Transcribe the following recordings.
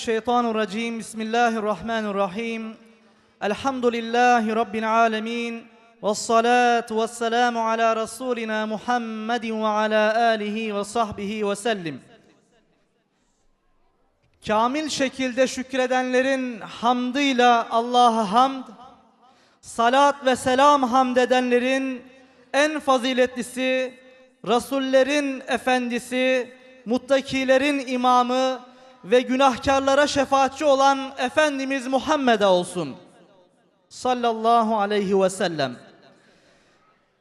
أعوذ بالله من الشيطان الرجيم بسم الله الرحمن الرحيم الحمد لله رب العالمين والصلاة والسلام على رسولنا محمد وعلى آله وصحبه وسلم Kamil şekilde şükredenlerin hamdıyla Allah'a hamd, salat ve selam hamd edenlerin en faziletlisi, Resullerin efendisi, muttakilerin imamı ve günahkarlara şefaatçi olan Efendimiz Muhammed'e olsun. Sallallahu aleyhi ve sellem.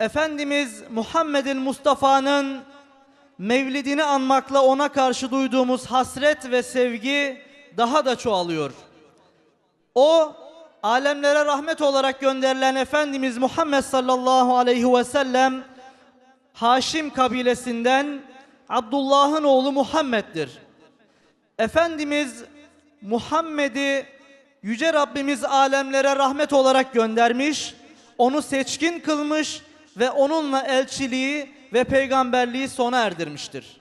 Efendimiz Muhammed'in Mustafa'nın mevlidini anmakla ona karşı duyduğumuz hasret ve sevgi daha da çoğalıyor. O alemlere rahmet olarak gönderilen Efendimiz Muhammed sallallahu aleyhi ve sellem Haşim kabilesinden Abdullah'ın oğlu Muhammed'dir. Efendimiz Muhammed'i Yüce Rabbimiz alemlere rahmet olarak göndermiş, onu seçkin kılmış ve onunla elçiliği ve peygamberliği sona erdirmiştir.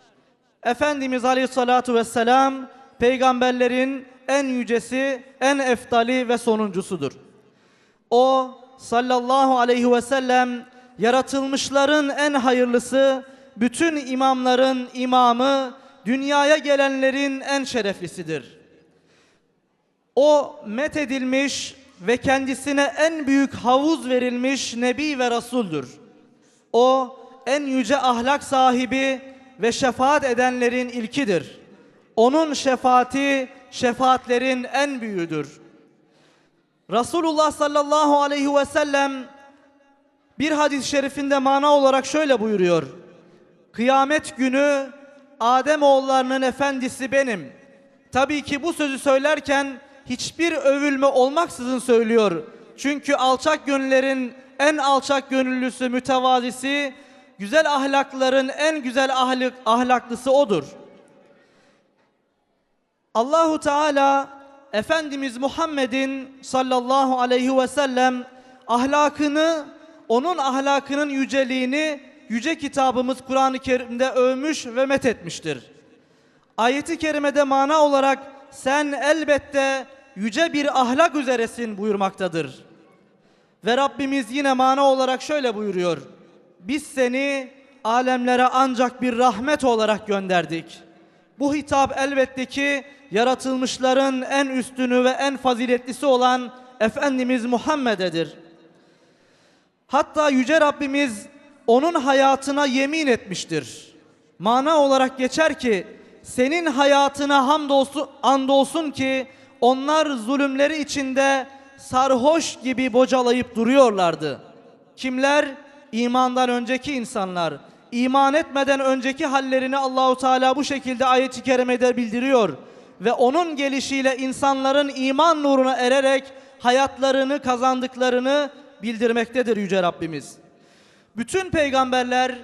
Efendimiz Aleyhissalatu vesselam peygamberlerin en yücesi, en eftali ve sonuncusudur. O sallallahu aleyhi ve sellem yaratılmışların en hayırlısı, bütün imamların imamı, dünyaya gelenlerin en şereflisidir. O met edilmiş ve kendisine en büyük havuz verilmiş Nebi ve Resul'dür. O en yüce ahlak sahibi ve şefaat edenlerin ilkidir. Onun şefaati şefaatlerin en büyüğüdür. Resulullah sallallahu aleyhi ve sellem bir hadis-i şerifinde mana olarak şöyle buyuruyor. Kıyamet günü Adem oğullarının efendisi benim. Tabii ki bu sözü söylerken hiçbir övülme olmaksızın söylüyor. Çünkü alçak gönüllerin en alçak gönüllüsü, mütevazisi, güzel ahlakların en güzel ahlak, ahlaklısı odur. Allahu Teala Efendimiz Muhammed'in sallallahu aleyhi ve sellem ahlakını, onun ahlakının yüceliğini yüce kitabımız Kur'an-ı Kerim'de övmüş ve methetmiştir. Ayeti kerimede mana olarak sen elbette yüce bir ahlak üzeresin buyurmaktadır. Ve Rabbimiz yine mana olarak şöyle buyuruyor. Biz seni alemlere ancak bir rahmet olarak gönderdik. Bu hitap elbette ki yaratılmışların en üstünü ve en faziletlisi olan Efendimiz Muhammed'edir. Hatta Yüce Rabbimiz onun hayatına yemin etmiştir. Mana olarak geçer ki senin hayatına hamdolsun, andolsun ki onlar zulümleri içinde sarhoş gibi bocalayıp duruyorlardı. Kimler? İmandan önceki insanlar. İman etmeden önceki hallerini Allahu Teala bu şekilde ayet-i kerimede bildiriyor ve onun gelişiyle insanların iman nuruna ererek hayatlarını kazandıklarını bildirmektedir yüce Rabbimiz. Bütün peygamberler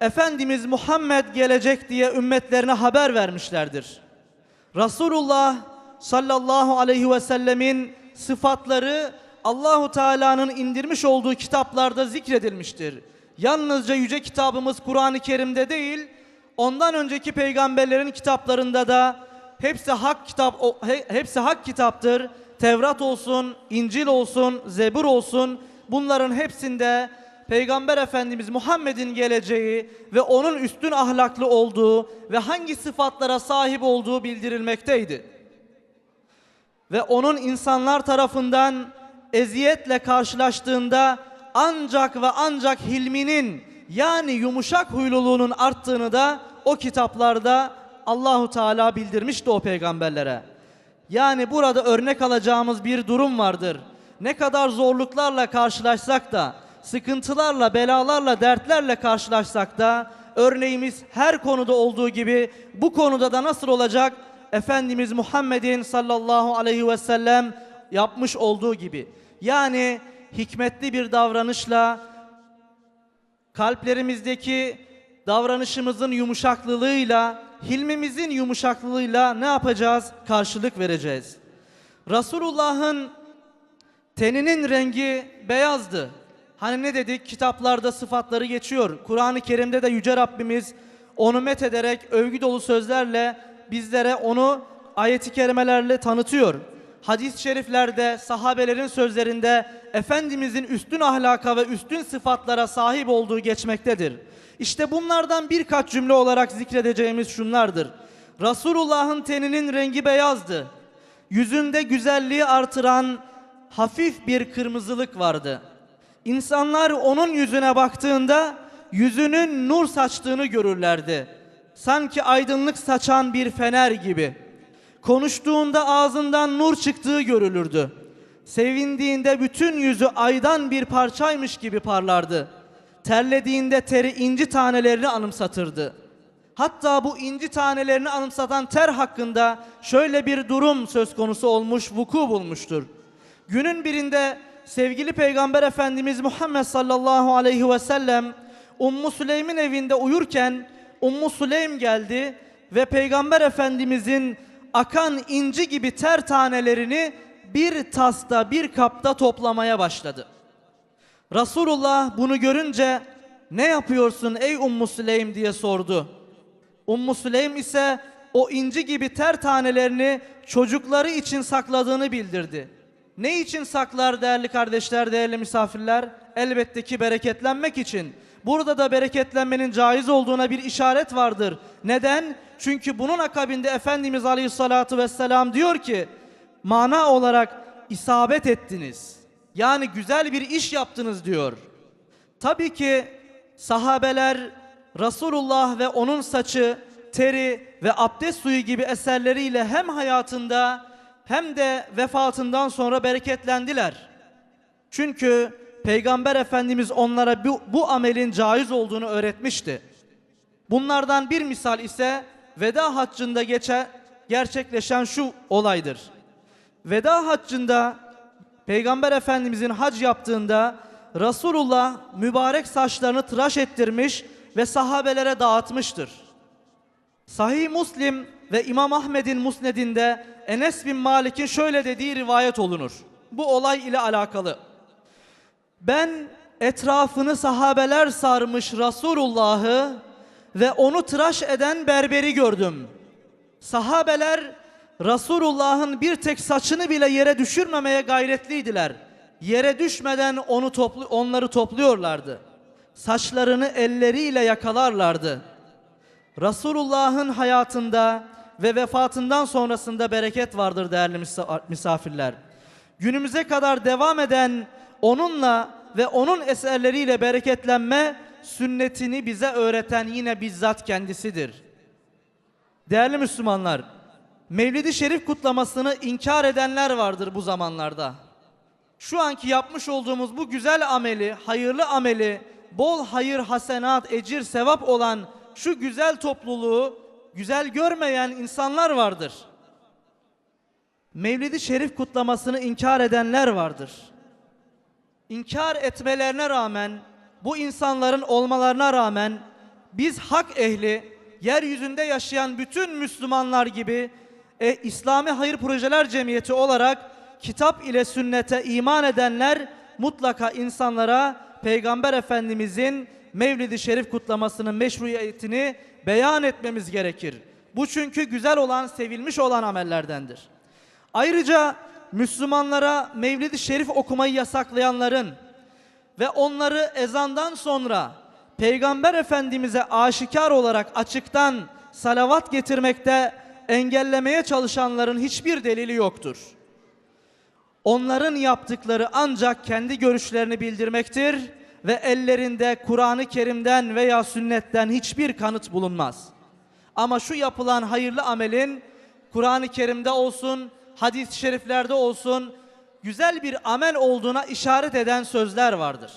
Efendimiz Muhammed gelecek diye ümmetlerine haber vermişlerdir. Resulullah sallallahu aleyhi ve sellemin sıfatları Allahu Teala'nın indirmiş olduğu kitaplarda zikredilmiştir. Yalnızca yüce kitabımız Kur'an-ı Kerim'de değil, ondan önceki peygamberlerin kitaplarında da hepsi hak kitap hepsi hak kitaptır. Tevrat olsun, İncil olsun, Zebur olsun bunların hepsinde Peygamber Efendimiz Muhammed'in geleceği ve onun üstün ahlaklı olduğu ve hangi sıfatlara sahip olduğu bildirilmekteydi. Ve onun insanlar tarafından eziyetle karşılaştığında ancak ve ancak hilminin yani yumuşak huyluluğunun arttığını da o kitaplarda Allahu Teala bildirmişti o peygamberlere. Yani burada örnek alacağımız bir durum vardır. Ne kadar zorluklarla karşılaşsak da, sıkıntılarla, belalarla, dertlerle karşılaşsak da örneğimiz her konuda olduğu gibi bu konuda da nasıl olacak? Efendimiz Muhammed'in sallallahu aleyhi ve sellem yapmış olduğu gibi. Yani hikmetli bir davranışla kalplerimizdeki davranışımızın yumuşaklılığıyla, hilmimizin yumuşaklığıyla ne yapacağız? Karşılık vereceğiz. Resulullah'ın teninin rengi beyazdı. Hani ne dedik? Kitaplarda sıfatları geçiyor. Kur'an-ı Kerim'de de Yüce Rabbimiz onu met ederek övgü dolu sözlerle bizlere onu ayeti kerimelerle tanıtıyor. Hadis-i şeriflerde, sahabelerin sözlerinde Efendimizin üstün ahlaka ve üstün sıfatlara sahip olduğu geçmektedir. İşte bunlardan birkaç cümle olarak zikredeceğimiz şunlardır. Resulullah'ın teninin rengi beyazdı. Yüzünde güzelliği artıran hafif bir kırmızılık vardı. İnsanlar onun yüzüne baktığında yüzünün nur saçtığını görürlerdi. Sanki aydınlık saçan bir fener gibi. Konuştuğunda ağzından nur çıktığı görülürdü. Sevindiğinde bütün yüzü aydan bir parçaymış gibi parlardı. Terlediğinde teri inci tanelerini anımsatırdı. Hatta bu inci tanelerini anımsatan ter hakkında şöyle bir durum söz konusu olmuş, vuku bulmuştur. Günün birinde sevgili Peygamber Efendimiz Muhammed sallallahu aleyhi ve sellem Ummu Süleym'in evinde uyurken Ummu Süleym geldi ve Peygamber Efendimizin akan inci gibi ter tanelerini bir tasta bir kapta toplamaya başladı. Resulullah bunu görünce ne yapıyorsun ey Ummu Süleym diye sordu. Ummu Süleym ise o inci gibi ter tanelerini çocukları için sakladığını bildirdi. Ne için saklar değerli kardeşler, değerli misafirler? Elbette ki bereketlenmek için. Burada da bereketlenmenin caiz olduğuna bir işaret vardır. Neden? Çünkü bunun akabinde Efendimiz Aleyhisselatü Vesselam diyor ki mana olarak isabet ettiniz. Yani güzel bir iş yaptınız diyor. Tabii ki sahabeler Resulullah ve onun saçı, teri ve abdest suyu gibi eserleriyle hem hayatında hem de vefatından sonra bereketlendiler. Çünkü Peygamber Efendimiz onlara bu, bu amelin caiz olduğunu öğretmişti. Bunlardan bir misal ise veda haccında geçe, gerçekleşen şu olaydır. Veda haccında Peygamber Efendimizin hac yaptığında Resulullah mübarek saçlarını tıraş ettirmiş ve sahabelere dağıtmıştır. Sahih Muslim ve İmam Ahmed'in musnedinde Enes bin Malik'in şöyle dediği rivayet olunur. Bu olay ile alakalı. Ben etrafını sahabeler sarmış Resulullah'ı ve onu tıraş eden berberi gördüm. Sahabeler Resulullah'ın bir tek saçını bile yere düşürmemeye gayretliydiler. Yere düşmeden onu toplu onları topluyorlardı. Saçlarını elleriyle yakalarlardı. Resulullah'ın hayatında ve vefatından sonrasında bereket vardır değerli misa- misafirler. Günümüze kadar devam eden onunla ve onun eserleriyle bereketlenme sünnetini bize öğreten yine bizzat kendisidir. Değerli Müslümanlar, Mevlid-i Şerif kutlamasını inkar edenler vardır bu zamanlarda. Şu anki yapmış olduğumuz bu güzel ameli, hayırlı ameli, bol hayır, hasenat, ecir, sevap olan şu güzel topluluğu güzel görmeyen insanlar vardır. Mevlid-i Şerif kutlamasını inkar edenler vardır. İnkar etmelerine rağmen, bu insanların olmalarına rağmen biz hak ehli, yeryüzünde yaşayan bütün Müslümanlar gibi e, İslami Hayır Projeler Cemiyeti olarak kitap ile sünnete iman edenler mutlaka insanlara Peygamber Efendimizin Mevlid-i Şerif kutlamasının meşruiyetini beyan etmemiz gerekir. Bu çünkü güzel olan, sevilmiş olan amellerdendir. Ayrıca Müslümanlara Mevlid-i Şerif okumayı yasaklayanların ve onları ezandan sonra Peygamber Efendimiz'e aşikar olarak açıktan salavat getirmekte engellemeye çalışanların hiçbir delili yoktur. Onların yaptıkları ancak kendi görüşlerini bildirmektir ve ellerinde Kur'an-ı Kerim'den veya sünnetten hiçbir kanıt bulunmaz. Ama şu yapılan hayırlı amelin Kur'an-ı Kerim'de olsun, hadis-i şeriflerde olsun güzel bir amel olduğuna işaret eden sözler vardır.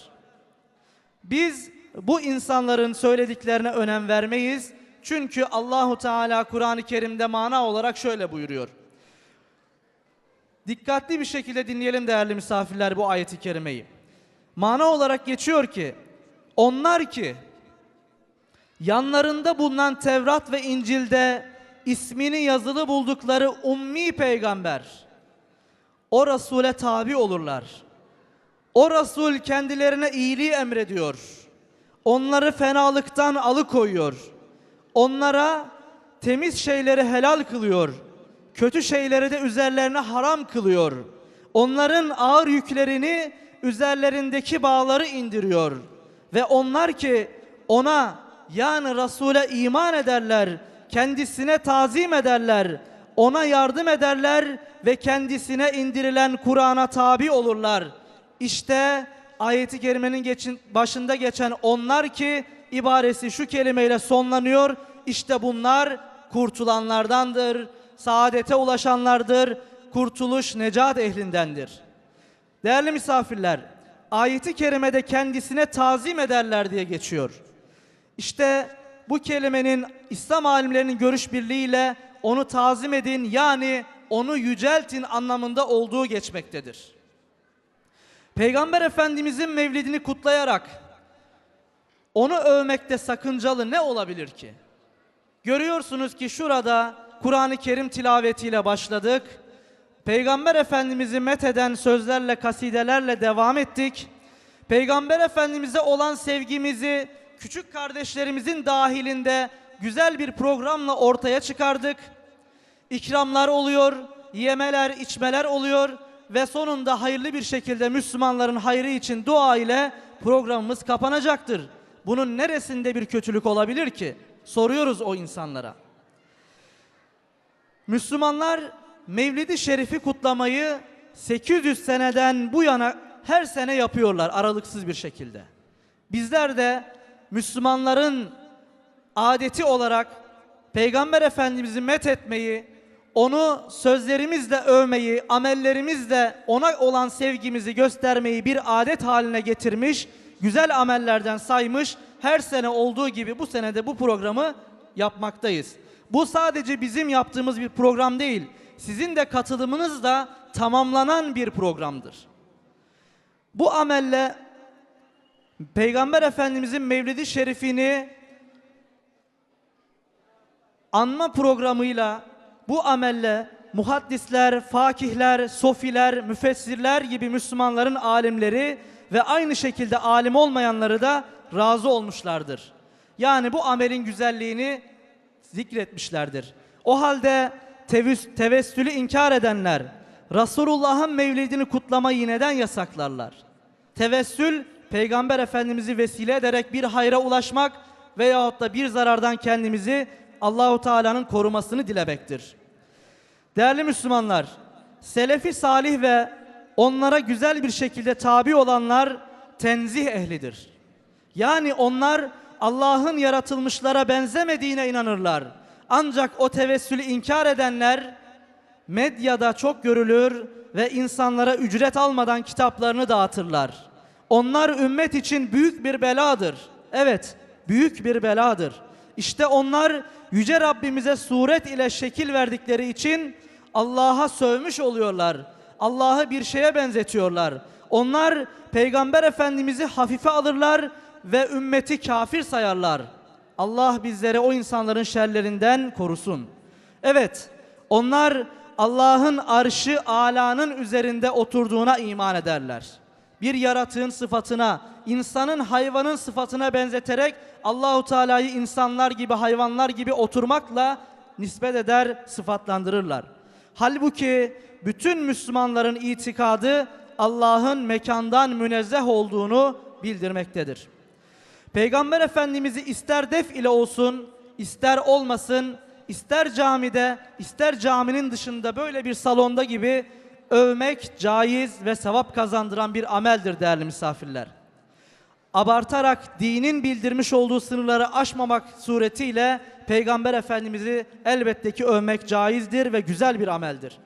Biz bu insanların söylediklerine önem vermeyiz. Çünkü Allahu Teala Kur'an-ı Kerim'de mana olarak şöyle buyuruyor. Dikkatli bir şekilde dinleyelim değerli misafirler bu ayeti kerimeyi. Mana olarak geçiyor ki onlar ki yanlarında bulunan Tevrat ve İncil'de ismini yazılı buldukları ummi peygamber o Resul'e tabi olurlar. O Resul kendilerine iyiliği emrediyor. Onları fenalıktan alıkoyuyor. Onlara temiz şeyleri helal kılıyor. Kötü şeyleri de üzerlerine haram kılıyor. Onların ağır yüklerini üzerlerindeki bağları indiriyor. Ve onlar ki ona yani Resul'e iman ederler, kendisine tazim ederler, ona yardım ederler ve kendisine indirilen Kur'an'a tabi olurlar. İşte ayeti kerimenin geçin, başında geçen onlar ki ibaresi şu kelimeyle sonlanıyor. İşte bunlar kurtulanlardandır, saadete ulaşanlardır, kurtuluş necat ehlindendir. Değerli misafirler, ayeti kerimede kendisine tazim ederler diye geçiyor. İşte bu kelimenin İslam alimlerinin görüş birliğiyle onu tazim edin yani onu yüceltin anlamında olduğu geçmektedir. Peygamber Efendimizin mevlidini kutlayarak onu övmekte sakıncalı ne olabilir ki? Görüyorsunuz ki şurada Kur'an-ı Kerim tilavetiyle başladık. Peygamber Efendimiz'i metheden sözlerle, kasidelerle devam ettik. Peygamber Efendimiz'e olan sevgimizi küçük kardeşlerimizin dahilinde güzel bir programla ortaya çıkardık. İkramlar oluyor, yemeler, içmeler oluyor ve sonunda hayırlı bir şekilde Müslümanların hayrı için dua ile programımız kapanacaktır. Bunun neresinde bir kötülük olabilir ki? Soruyoruz o insanlara. Müslümanlar Mevlid-i Şerif'i kutlamayı 800 seneden bu yana her sene yapıyorlar aralıksız bir şekilde. Bizler de Müslümanların adeti olarak Peygamber Efendimiz'i met etmeyi, onu sözlerimizle övmeyi, amellerimizle ona olan sevgimizi göstermeyi bir adet haline getirmiş, güzel amellerden saymış, her sene olduğu gibi bu senede bu programı yapmaktayız. Bu sadece bizim yaptığımız bir program değil, sizin de katılımınızla tamamlanan bir programdır. Bu amelle Peygamber Efendimizin Mevlidi Şerifini anma programıyla bu amelle muhaddisler, fakihler, sofiler, müfessirler gibi Müslümanların alimleri ve aynı şekilde alim olmayanları da razı olmuşlardır. Yani bu amelin güzelliğini zikretmişlerdir. O halde tevüs- tevessülü inkar edenler Resulullah'ın mevlidini kutlamayı neden yasaklarlar? Tevessül Peygamber Efendimiz'i vesile ederek bir hayra ulaşmak veyahut da bir zarardan kendimizi Allahu Teala'nın korumasını dilemektir. Değerli Müslümanlar, Selefi salih ve onlara güzel bir şekilde tabi olanlar tenzih ehlidir. Yani onlar Allah'ın yaratılmışlara benzemediğine inanırlar. Ancak o tevessülü inkar edenler medyada çok görülür ve insanlara ücret almadan kitaplarını dağıtırlar. Onlar ümmet için büyük bir beladır. Evet, büyük bir beladır. İşte onlar yüce Rabbimize suret ile şekil verdikleri için Allah'a sövmüş oluyorlar. Allah'ı bir şeye benzetiyorlar. Onlar Peygamber Efendimiz'i hafife alırlar ve ümmeti kafir sayarlar. Allah bizleri o insanların şerlerinden korusun. Evet, onlar Allah'ın arşı alanın üzerinde oturduğuna iman ederler. Bir yaratığın sıfatına, insanın hayvanın sıfatına benzeterek Allahu Teala'yı insanlar gibi, hayvanlar gibi oturmakla nispet eder, sıfatlandırırlar. Halbuki bütün Müslümanların itikadı Allah'ın mekandan münezzeh olduğunu bildirmektedir. Peygamber Efendimiz'i ister def ile olsun, ister olmasın, ister camide, ister caminin dışında böyle bir salonda gibi övmek caiz ve sevap kazandıran bir ameldir değerli misafirler. Abartarak dinin bildirmiş olduğu sınırları aşmamak suretiyle Peygamber Efendimiz'i elbette ki övmek caizdir ve güzel bir ameldir.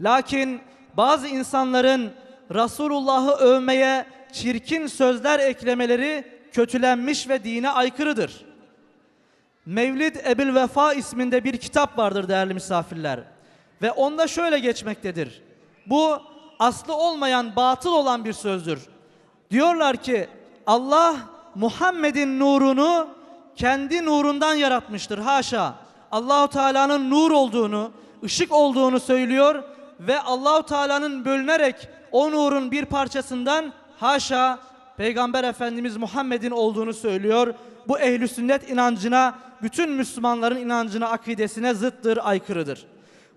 Lakin bazı insanların Resulullah'ı övmeye çirkin sözler eklemeleri kötülenmiş ve dine aykırıdır. Mevlid Ebil Vefa isminde bir kitap vardır değerli misafirler. Ve onda şöyle geçmektedir. Bu aslı olmayan, batıl olan bir sözdür. Diyorlar ki Allah Muhammed'in nurunu kendi nurundan yaratmıştır. Haşa. Allahu Teala'nın nur olduğunu, ışık olduğunu söylüyor ve Allahu Teala'nın bölünerek o nurun bir parçasından haşa Peygamber Efendimiz Muhammed'in olduğunu söylüyor. Bu ehli sünnet inancına, bütün Müslümanların inancına, akidesine zıttır, aykırıdır.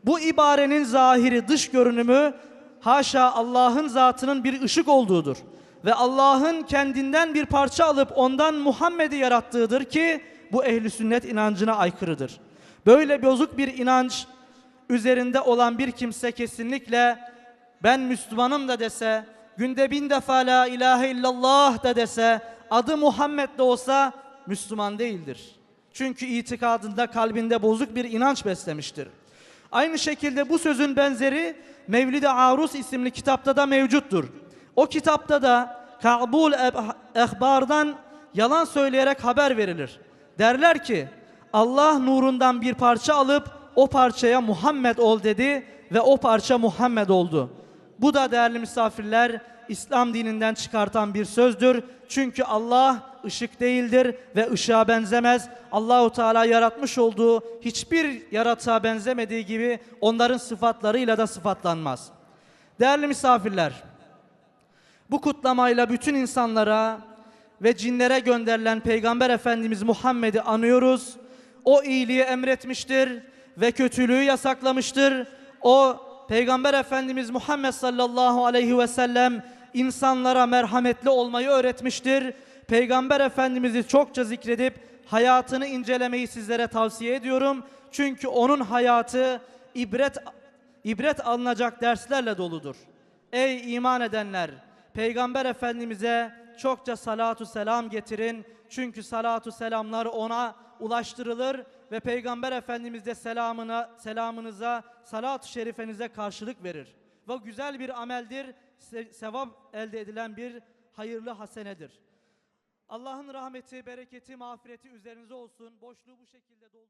Bu ibarenin zahiri dış görünümü haşa Allah'ın zatının bir ışık olduğudur. Ve Allah'ın kendinden bir parça alıp ondan Muhammed'i yarattığıdır ki bu ehli sünnet inancına aykırıdır. Böyle bozuk bir inanç üzerinde olan bir kimse kesinlikle ben Müslümanım da dese, günde bin defa la ilahe illallah da dese, adı Muhammed de olsa Müslüman değildir. Çünkü itikadında kalbinde bozuk bir inanç beslemiştir. Aynı şekilde bu sözün benzeri Mevlid-i Arus isimli kitapta da mevcuttur. O kitapta da Ka'bul Ehbar'dan yalan söyleyerek haber verilir. Derler ki Allah nurundan bir parça alıp o parçaya Muhammed ol dedi ve o parça Muhammed oldu. Bu da değerli misafirler İslam dininden çıkartan bir sözdür. Çünkü Allah ışık değildir ve ışığa benzemez. Allahu Teala yaratmış olduğu hiçbir yaratığa benzemediği gibi onların sıfatlarıyla da sıfatlanmaz. Değerli misafirler, bu kutlamayla bütün insanlara ve cinlere gönderilen Peygamber Efendimiz Muhammed'i anıyoruz. O iyiliği emretmiştir ve kötülüğü yasaklamıştır. O Peygamber Efendimiz Muhammed sallallahu aleyhi ve sellem insanlara merhametli olmayı öğretmiştir. Peygamber Efendimiz'i çokça zikredip hayatını incelemeyi sizlere tavsiye ediyorum. Çünkü onun hayatı ibret ibret alınacak derslerle doludur. Ey iman edenler! Peygamber Efendimiz'e çokça salatu selam getirin. Çünkü salatu selamlar ona ulaştırılır ve Peygamber Efendimiz de selamına, selamınıza, salatu şerifenize karşılık verir. Ve güzel bir ameldir, sevap elde edilen bir hayırlı hasenedir. Allah'ın rahmeti, bereketi, mağfireti üzerinize olsun. Boşluğu bu şekilde doldur.